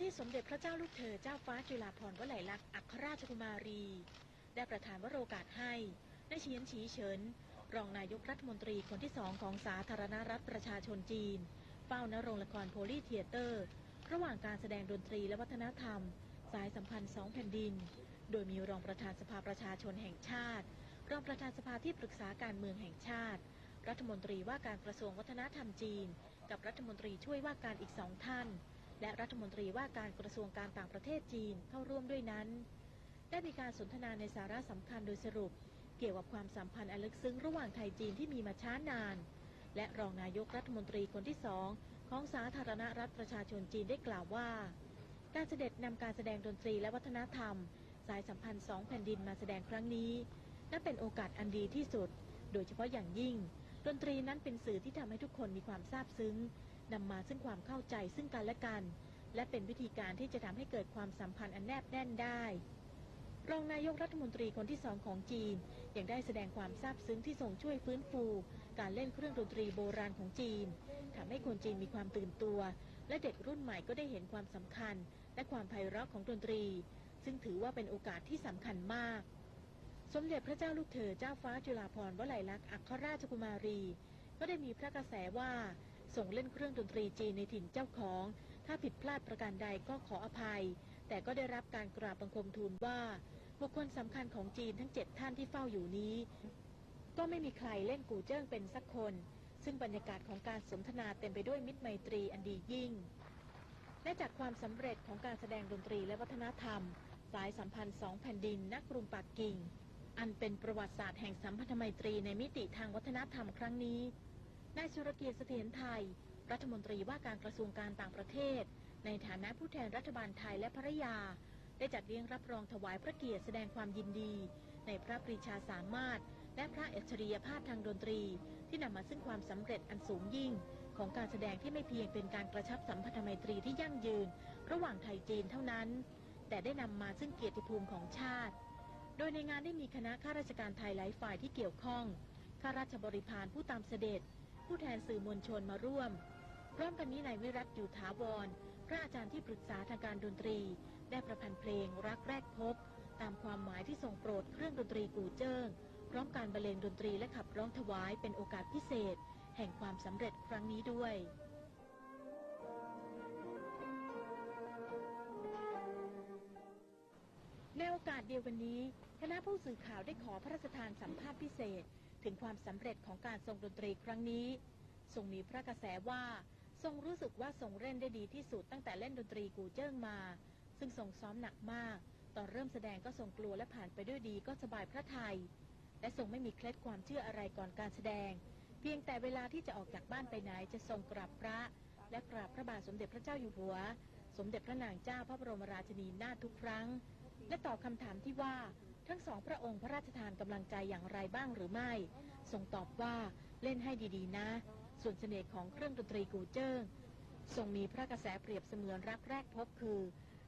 ที่สมเด็จพระเจ้าลูกเธอเจ้าฟ้าจุฬาภรณ์วลัยลักษณ์อัครราชกุมารี ได้ประทานวโรกาสให้ได้เฉียนฉีเฉิน รองนายกรัฐมนตรีคนที่สองของสาธารณรัฐประชาชนจีน เฝ้านโรงละครโพลีเทียเตอร์ ระหว่างการแสดงดนตรีและวัฒนธรรม สายสัมพันธ์สองแผ่นดิน โดยมีรองประธานสภาประชาชนแห่งชาติ รองประธานสภาที่ปรึกษาการเมืองแห่งชาติ รัฐมนตรีว่าการกระทรวงวัฒนธรรมจีน กับรัฐมนตรีช่วยว่าการอีกสองท่าน และรัฐมนตรีว่าการกระทรวงการต่างประเทศจีนเข้าร่วมด้วยนั้น ได้มีการสนทนาในสาระสำคัญโดยสรุป เกี่ยวกับความสัมพันธ์อันลึกซึ้งระหว่างไทยจีนที่มีมาช้านาน และรองนายกรัฐมนตรีคนที่สองของสาธารณรัฐประชาชนจีนได้กล่าวว่า การเสด็จนำการแสดงดนตรีและวัฒนธรรม สายสัมพันธ์สองแผ่นดินมาแสดงครั้งนี้นับเป็นโอกาสอันดีที่สุด โดยเฉพาะอย่างยิ่ง ดนตรีนั้นเป็นสื่อที่ทำให้ทุกคนมีความซาบซึ้ง นำมาซึ่งความเข้าใจซึ่งกันและกัน และเป็นวิธีการที่จะทำให้เกิดความสัมพันธ์อันแนบแน่นได้รองนายกรัฐมนตรีคนที่สองของจีน ยังได้แสดงความซาบซึ้งที่ส่งช่วยฟื้นฟู การเล่นเครื่องดนตรีโบราณของจีนทำให้คนจีนมีความตื่นตัว และเด็กรุ่นใหม่ก็ได้เห็นความสำคัญ และความไพเราะของดนตรี ซึ่งถือว่าเป็นโอกาสที่สำคัญมาก สมเด็จพระเจ้าลูกเธอเจ้าฟ้าจุฬาภรณ์วลัยลักษณ์อัครราชกุมารี ก็ได้มีพระกระแสว่า ส่งเล่นเครื่องดนตรีจีนในถิ่นเจ้าของ ถ้าผิดพลาดประการใดก็ขออภัย แต่ก็ได้รับการกราบบังคมทูลว่าบุคคลสำคัญของจีนทั้งเจ็ดท่านที่เฝ้าอยู่นี้ ก็ไม่มีใครเล่นกูเจิ้งเป็นสักคน ซึ่งบรรยากาศของการสนทนาเต็มไปด้วยมิตรไมตรีอันดียิ่ง และจากความสำเร็จของการแสดงดนตรีและวัฒนธรรม สายสัมพันธ์สองแผ่นดินณกรุงปักกิ่ง อันเป็นประวัติศาสตร์แห่งสัมพันธไมตรีในมิติทางวัฒนธรรมครั้งนี้ นายสุรเกียรติเสถียรไทย รัฐมนตรีว่าการกระทรวงการต่างประเทศ ในฐานะผู้แทนรัฐบาลไทยและภรยา ได้จัดเลี้ยงรับรองถวายพระเกียรติแสดงความยินดี ในพระปรีชาสามารถ และพระอัจฉริยภาพทางดนตรี ที่นำมาซึ่งความสำเร็จอันสูงยิ่ง ของการแสดงที่ไม่เพียงเป็นการกระชับสัมพันธไมตรีที่ยั่งยืน ระหว่างไทยจีนเท่านั้น แต่ได้นำมาซึ่งเกียรติภูมิของชาติ โดยในงานได้มีคณะข้าราชการไทยหลายฝ่ายที่เกี่ยวข้องข้าราชบริพารผู้ตามเสด็จ ผู้แทนสื่อมวลชนมาร่วมพร้อมกันนี้นายวิรัตอยู่ถาวร พระอาจารย์ที่ปรึกษาทางการดนตรี ได้ประพันธ์เพลงรักแรกพบ ตามความหมายที่ทรงโปรดเครื่องดนตรีกูเจิ้งพร้อมการบรรเลงดนตรีและขับร้องถวายเป็นโอกาสพิเศษ แห่งความสำเร็จครั้งนี้ด้วยในโอกาสเดียวกันนี้ คณะผู้สื่อข่าวได้ขอพระราชทานสัมภาษณ์พิเศษ ถึงความสำเร็จของการทรงดนตรีครั้งนี้ ทรงมีพระกระแสว่า ทรงรู้สึกว่าทรงเล่นได้ดีที่สุดตั้งแต่เล่นดนตรีกูเจิ้งมา ซึ่งทรงซ้อมหนักมาก ตอนเริ่มแสดงก็ทรงกลัวและผ่านไปด้วยดีก็สบายพระทยัยและทรงไม่มีเคล็ดความเชื่ออะไรก่อนการแสดง เพียงแต่เวลาที่จะออกจากบ้านไปไหนจะทรงกราบพระ และกราบพระบาทสมเด็จพระเจ้าอยู่หัว สมเด็จพระนางเจ้าพระบรมราชินีนาถทุกครั้ง และตอบคำถามที่ว่าทั้งสองพระองค์พระราชทานกำลังใจอย่างไรบ้างหรือไม่ทรงตอบว่าเล่นให้ดีๆ นะ ส่วนเสน่ห์ของเครื่องดนตรีกูเจิ้งทรงมีพระกระแสเปรียบเสมือนรักแรกพบคือ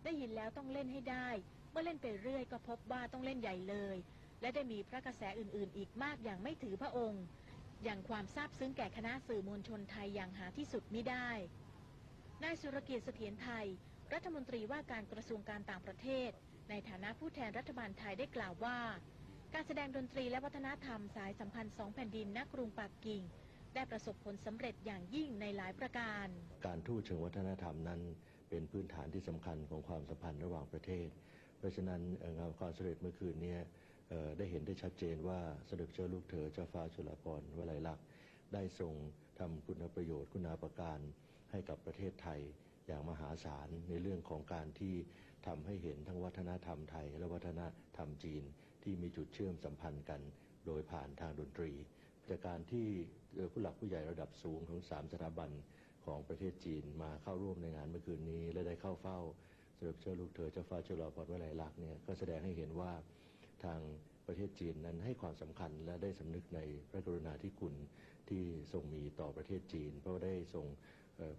ได้ยินแล้วต้องเล่นให้ได้ เมื่อเล่นไปเรื่อยก็พบว่าต้องเล่นใหญ่เลย และได้มีพระกระแสอื่นๆ อีกมากอย่างไม่ถือพระองค์ อย่างความซาบซึ้งแก่คณะสื่อมวลชนไทยอย่างหาที่สุดไม่ได้นายสุรเกียรติเสถียรไทย รัฐมนตรีว่าการกระทรวงการต่างประเทศ ในฐานะผู้แทนรัฐบาลไทยได้กล่าวว่า การแสดงดนตรีและวัฒนธรรมสายสัมพันธ์สองแผ่นดินณกรุงปักกิ่ง ได้ประสบผลสำเร็จอย่างยิ่งในหลายประการ การทูตเชิงวัฒนธรรมนั้นเป็นพื้นฐานที่สำคัญของความสัมพันธ์ระหว่างประเทศ เพราะฉะนั้นงานความสำเร็จเมื่อคืนนี้ได้เห็นได้ชัดเจนว่าสด็จเจ้าลูกเธอเจ้าฟ้าจุฬาภรวลัยลักษณ์ได้ทรงทำคุณประโยชน์คุณาประการให้กับประเทศไทยอย่างมหาศาลในเรื่องของการที่ ทำให้เห็นทั้งวัฒนธรรมไทย และวัฒนธรรมจีนที่มีจุดเชื่อมสัมพันธ์กัน โดยผ่านทางดนตรีจากการที่ผู้หลักผู้ใหญ่ระดับสูงของสามสถาบันของประเทศจีนมาเข้าร่วมในงานเมื่อคืนนี้ และได้เข้าเฝ้าสมเด็จเจ้าลูกเธอเจ้าฟ้าจุฬาภรณ์วลัยลักษณ์เนี่ยก็แสดงให้เห็นว่าทางประเทศจีนนั้นให้ความสำคัญและได้สำนึกในพระกรุณาธิคุณที่ทรงมีต่อประเทศจีน เพราะได้ทรง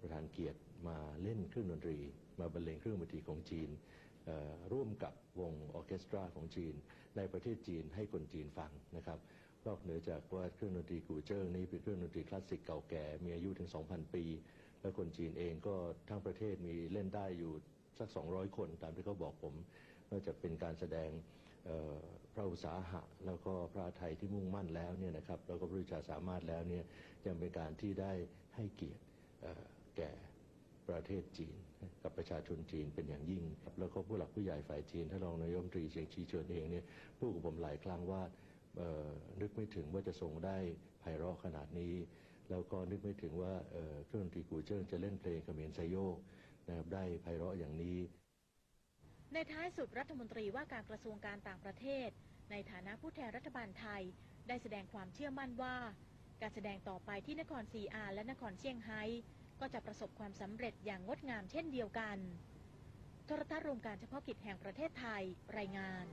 ประทานเกียรติมาเล่นเครื่องดนตรี มาบรรเลงเครื่องดนตรีของจีน ร่วมกับวงออเคสตราของจีน ในประเทศจีนให้คนจีนฟังนะครับนอกเหนือจากว่าเครื่องดนตรีกูเจิ้งนี้เป็นเครื่องดนตรีคลาสสิกเก่าแก่มีอายุถึง 2,000 ปี และคนจีนเองก็ทั้งประเทศมีเล่นได้อยู่สัก 200 คนตามที่เขาบอกผมว่าจะเป็นการแสดงพระอุตสาหะ แล้วก็พระไทยที่มุ่งมั่นแล้วเนี่ยนะครับแล้วก็พระวิชาสามารถแล้วเนี่ยยังเป็นการที่ได้ให้เกียรติ แก่ประเทศจีนกับประชาชนจีนเป็นอย่างยิ่ง แล้วก็ผู้หลักผู้ใหญ่ฝ่ายจีนท่านรองนายกรัฐมนตรีเฉียงชีเฉินเองเนี่ยพูดกับผมหลายครั้งว่านึกไม่ถึงว่าจะทรงได้ไพเราะขนาดนี้ แล้วก็นึกไม่ถึงว่าเอ่อเครื่องดนตรีกูเจิ้งจะเล่นเพลงเขมรไซโยกนะครับได้ไพเราะอย่างนี้ ในท้ายสุดรัฐมนตรีว่าการกระทรวงการต่างประเทศ ในฐานะผู้แทนรัฐบาลไทย ได้แสดงความเชื่อมั่นว่า การแสดงต่อไปที่นครซีอาและนครเซี่ยงไฮ้ ก็จะประสบความสำเร็จอย่างงดงามเช่นเดียวกันโทรทัศน์รวมการเฉพาะกิจแห่งประเทศไทยรายงาน